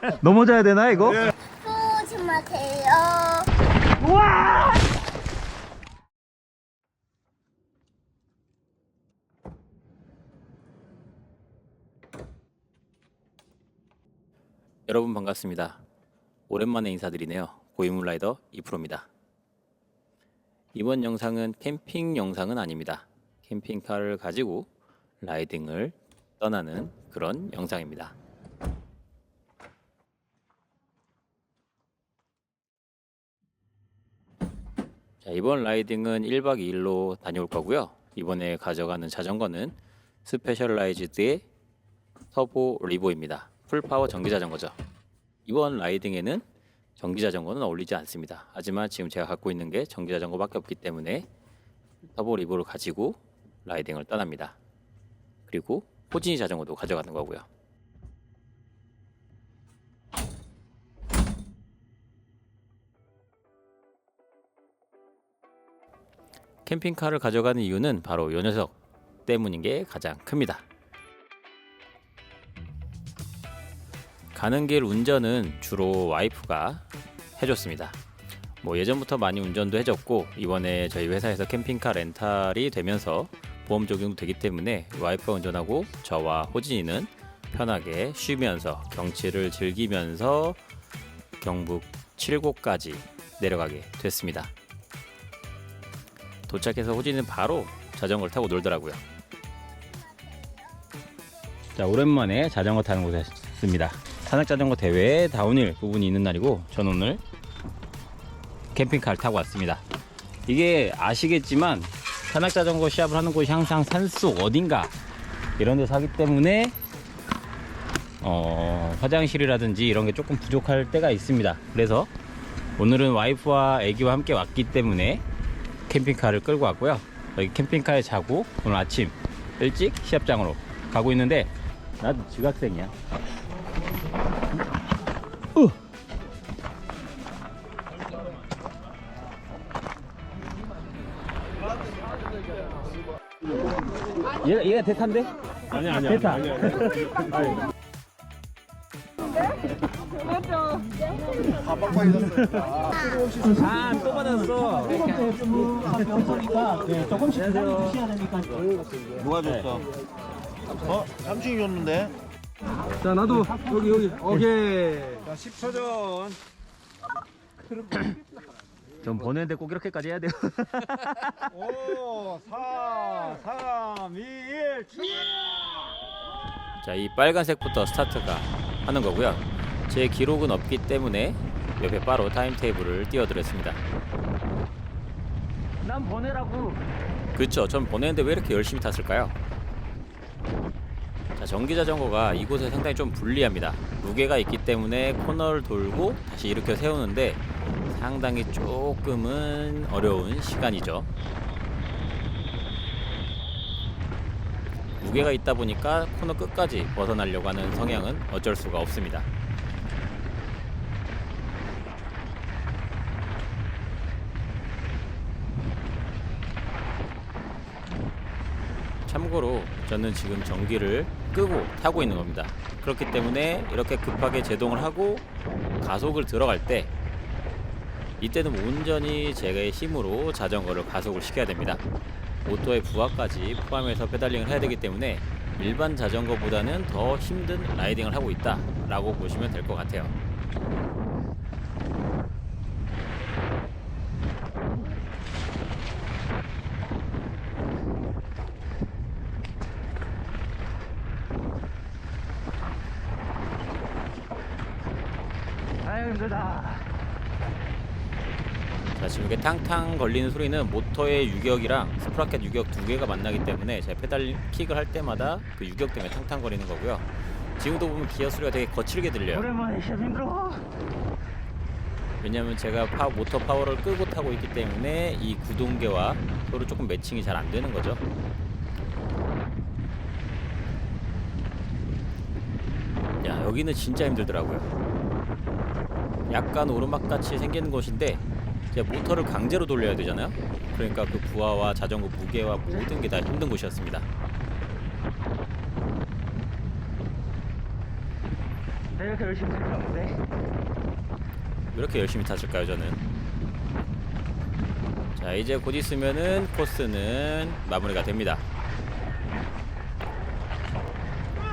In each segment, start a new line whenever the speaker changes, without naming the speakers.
넘어져야 되나 이거?
조심하세요.
여러분 반갑습니다. 오랜만에 인사드리네요. 고인물 라이더 이프로입니다. 이번 영상은 캠핑 영상은 아닙니다. 캠핑카를 가지고 라이딩을 떠나는 그런 영상입니다. 자, 이번 라이딩은 1박 2일로 다녀올 거고요. 이번에 가져가는 자전거는 스페셜라이즈드의 터보 리보입니다. 풀파워 전기 자전거죠. 이번 라이딩에는 전기 자전거는 어울리지 않습니다. 하지만 지금 제가 갖고 있는 게 전기 자전거밖에 없기 때문에 터보 리보를 가지고 라이딩을 떠납니다. 그리고 호진이 자전거도 가져가는 거고요. 캠핑카를 가져가는 이유는 바로 요 녀석 때문인 게 가장 큽니다. 가는 길 운전은 주로 와이프가 해줬습니다. 뭐 예전부터 많이 운전도 해줬고 이번에 저희 회사에서 캠핑카 렌탈이 되면서 보험 적용도 되기 때문에 와이프가 운전하고 저와 호진이는 편하게 쉬면서 경치를 즐기면서 경북 칠곡까지 내려가게 됐습니다. 도착해서 호진이는 바로 자전거를 타고 놀더라고요. 자 오랜만에 자전거 타는 곳에 왔습니다. 산악 자전거 대회 다운힐 부분이 있는 날이고 전 오늘 캠핑카를 타고 왔습니다. 이게 아시겠지만 산악 자전거 시합을 하는 곳이 항상 산속 어딘가 이런 데서 하기 때문에 어, 화장실이라든지 이런 게 조금 부족할 때가 있습니다. 그래서 오늘은 와이프와 아기와 함께 왔기 때문에 캠핑카를 끌고 왔고요. 여기 캠핑카에 자고 오늘 아침 일찍 시합장으로 가고 있는데 나도 지각생이야. 어. 얘가 얘가 대탄데?
아니 아니
대타. 아, 또 받았어.
누가 줬어? 어? 삼촌이 줬는데?
자 나도 여기 여기 오케이
자, 10초 전.
전 보내는데 꼭 이렇게까지 해야 돼요
5, 4, 3, 2, 1, 출발!
자, 이 빨간색부터 스타트가 하는 거고요. 제 기록은 없기 때문에 옆에 바로 타임테이블을 띄워드렸습니다.
난 보내라고
그렇죠. 전 보내는데 왜 이렇게 열심히 탔을까요? 자, 전기 자전거가 이곳에 상당히 좀 불리합니다. 무게가 있기 때문에 코너를 돌고 다시 일으켜 세우는데 상당히 조금은 어려운 시간이죠. 무게가 있다 보니까 코너 끝까지 벗어나려고 하는 성향은 어쩔 수가 없습니다. 참고로 저는 지금 전기를 끄고 타고 있는 겁니다. 그렇기 때문에 이렇게 급하게 제동을 하고 가속을 들어갈 때 이때는 온전히 제의 힘으로 자전거를 가속을 시켜야 됩니다. 모터의 부하까지 포함해서 페달링을 해야 되기 때문에 일반 자전거보다는 더 힘든 라이딩을 하고 있다 라고 보시면 될 것 같아요.
힘들다
자 지금 이게 탕탕 걸리는 소리는 모터의 유격이랑 스프라켓 유격 두 개가 만나기 때문에 제가 페달 킥을 할 때마다 그 유격 때문에 탕탕 거리는 거고요. 지금도 보면 기어 소리가 되게 거칠게 들려요.
오랜만에 힘들어
왜냐하면 제가 파, 모터 파워를 끄고 타고 있기 때문에 이 구동계와 서로 조금 매칭이 잘 안 되는 거죠. 야 여기는 진짜 힘들더라고요. 약간 오르막같이 생기는 곳인데 제가 모터를 강제로 돌려야 되잖아요. 그러니까 그 부하와 자전거 무게와 모든 게 다 힘든 곳이었습니다.
네 이렇게 열심히 살았는데.
이렇게 열심히 탔을까요 저는 자 이제 곧 있으면은 코스는 마무리가 됩니다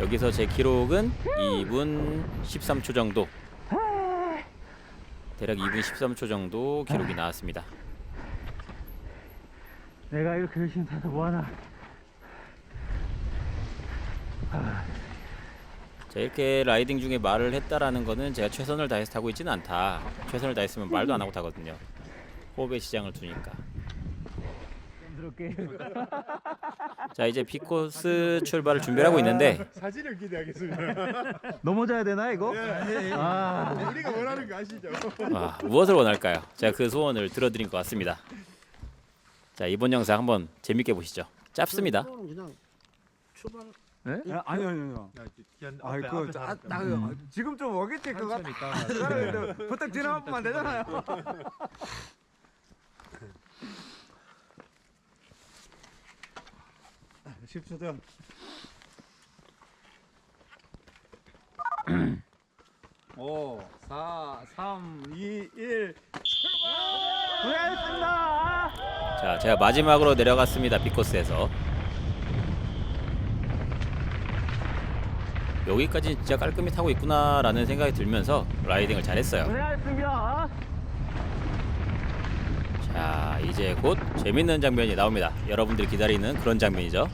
여기서 제 기록은 2분 13초 정도 대략 2분 13초 정도 기록이 나왔습니다.
내가 이렇게 열심히 타서 뭐하나.
자 이렇게 라이딩 중에 말을 했다라는 거는 제가 최선을 다해서 타고 있지는 않다. 최선을 다했으면 말도 안 하고 타거든요. 호흡에 지장을 두니까
부드럽게.
자 이제 B코스 출발을 준비하고 있는데
사진을 기대하겠습니다.
넘어져야 되나 이거? 아.
우리가 원하는 거 아시죠?
아, 무엇을 원할까요? 제가 그 소원을 들어드린 것 같습니다. 자 이번 영상 한번 재밌게 보시죠. 짧습니다.
그냥 출발.
네?
아, 아니요, 아니요. 아, 그, 아, 나, 지금 좀 오겠지, 그거. 부탁 번만 되잖아요.
10초 전.
오, 4, 3, 2, 1.
고생하셨습니다.
자 제가 마지막으로 내려갔습니다. B코스에서 여기까지 진짜 깔끔히 타고 있구나라는 생각이 들면서 라이딩을 잘했어요.
고생하셨습니다.
자 이제 곧 재밌는 장면이 나옵니다. 여러분들이 기다리는 그런 장면이죠.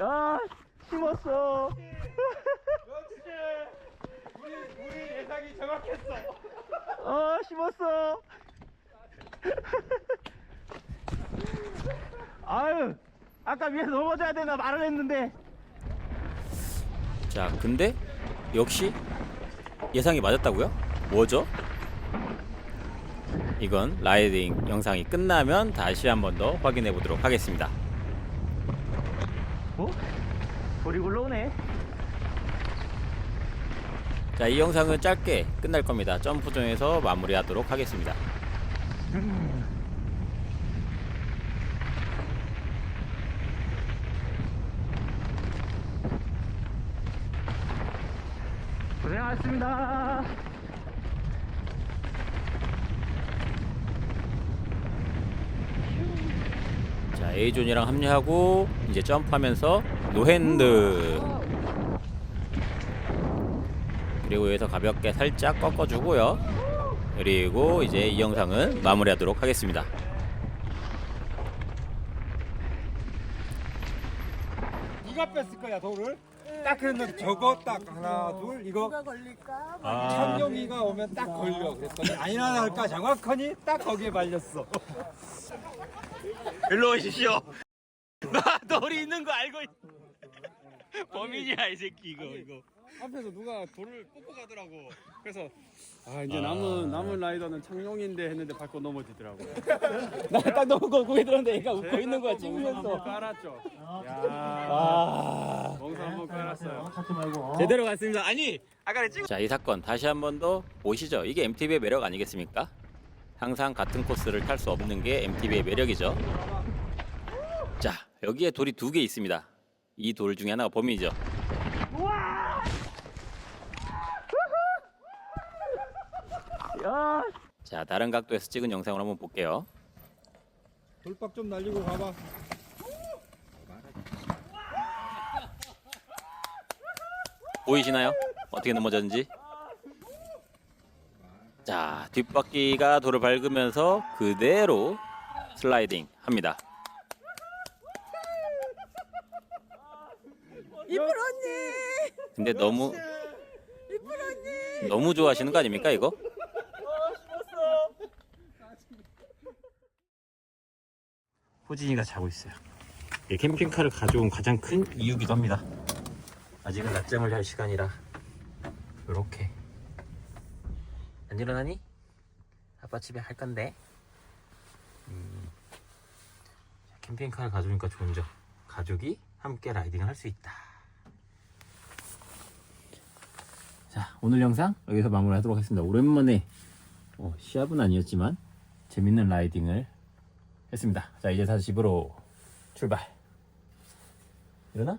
야, 심었어.
우리, 우리 예상이 정확했어.
어, 심었어. 아유, 아까 위에서 넘어져야 되나 말을 했는데.
자 근데 역시 예상이 맞았다고요? 뭐죠? 이건 라이딩 영상이 끝나면 다시 한 번 더 확인해 보도록 하겠습니다.
어? 돌이 굴러오네.
자, 이 영상은 짧게 끝날 겁니다. 점프존에서 마무리하도록 하겠습니다.
고 생하셨습니다.
자, A존이랑 합류하고 이제 점프하면서 노핸드 그리고 여기서 가볍게 살짝 꺾어주고요. 그리고 이제 이 영상은 마무리하도록 하겠습니다.
네가 뺐을 거야, 돌을. 딱 그랬는데 저거 딱 하나, 둘, 이거
걸릴까?
창룡이가 오면 딱 걸려. 그랬더니 아니나 할까 정확하니 딱 거기에 말렸어.
일로 오십시오. 나 돌이 있는 거 알고 있... 범인이야 이 새끼 이거 이거.
앞에서 누가 돌을 뽑고 가더라고. 그래서 아 이제 남은 남은 라이더는 창룡인데 했는데 밟고 넘어지더라고.
나딱 너무 거꾸에 들었는데 얘가 웃고 있는 거야
멍
찍으면서.
깔았죠. 야,
아.
멍사 한번 깔았어요.
제대로 갔습니다. 아니 아까 찍.
자, 이 사건 다시 한 번 더 보시죠. 이게 MTB의 매력 아니겠습니까? 항상 같은 코스를 탈 수 없는 게 MTB의 매력이죠. 자, 여기에 돌이 두 개 있습니다. 이 돌 중에 하나가 범인이죠. 자, 다른 각도에서 찍은 영상을 한번 볼게요.
돌박 좀 날리고 가봐.
보이시나요? 어떻게 넘어졌는지? 자, 뒷바퀴가 돌을 밟으면서 그대로 슬라이딩 합니다.
이쁜 언니.
근데 너무
이쁜 언니.
너무 좋아하시는 거 아닙니까, 이거? 호진이가 자고 있어요. 이 캠핑카를 가져온 가장 큰 이유기도 합니다. 아직은 낮잠을 잘 시간이라 이렇게 안 일어나니? 아빠 집에 갈 건데. 음, 캠핑카를 가져오니까 좋은 점 가족이 함께 라이딩을 할 수 있다. 자 오늘 영상 여기서 마무리하도록 하겠습니다. 오랜만에 어, 시합은 아니었지만 재밌는 라이딩을 했습니다. 자 이제 다시 집으로 출발. 일어나?